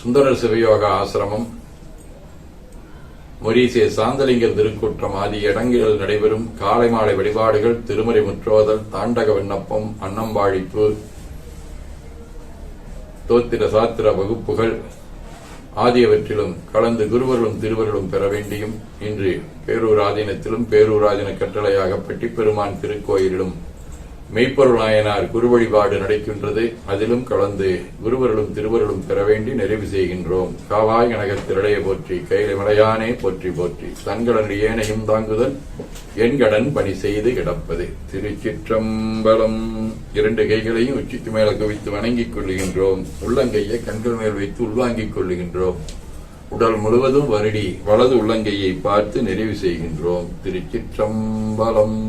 சுந்தரர் சிவயோக ஆசிரமம். மொரீசிய சாந்தலிங்கர் திருக்குற்றம் ஆகிய இடங்களில் நடைபெறும் காலை மாலை வழிபாடுகள் திருமறை முற்றோதல் தாண்டக விண்ணப்பம் அன்னம்பாழிப்பு தோத்திர சாத்திர வகுப்புகள் ஆகியவற்றிலும் கலந்து குருவர்களும் திருவர்களும் பெற வேண்டியும் இன்று பேரூராதீனத்திலும் பேரூராதீன கட்டளையாகப்பட்டி பெருமான் கட்டளையாக பெட்டிப்பெருமான் திருக்கோயிலிலும் மெய்ப்பொருள் நாயனார் குரு வழிபாடு நடக்கின்றது. அதிலும் கலந்து குருவர்களும் திருவர்களும் பெற வேண்டி நிறைவு செய்கின்றோம். காவாய் கனகத் திரளைய போற்றி கைலை மலையானே போற்றி போற்றி தன்கடன் ஏனையும் தாங்குதல் எண்கடன் பணி செய்து கிடப்பது. திருச்சிற்றம்பலம். இரண்டு கைகளையும் உச்சிக்கு மேல குவித்து வணங்கிக் கொள்ளுகின்றோம். உள்ளங்கையை கண்கள் மேல் வைத்து உள்வாங்கிக் கொள்ளுகின்றோம். உடல் முழுவதும் வருடி வலது உள்ளங்கையை பார்த்து நிறைவு செய்கின்றோம். திருச்சிற்றம்பலம்.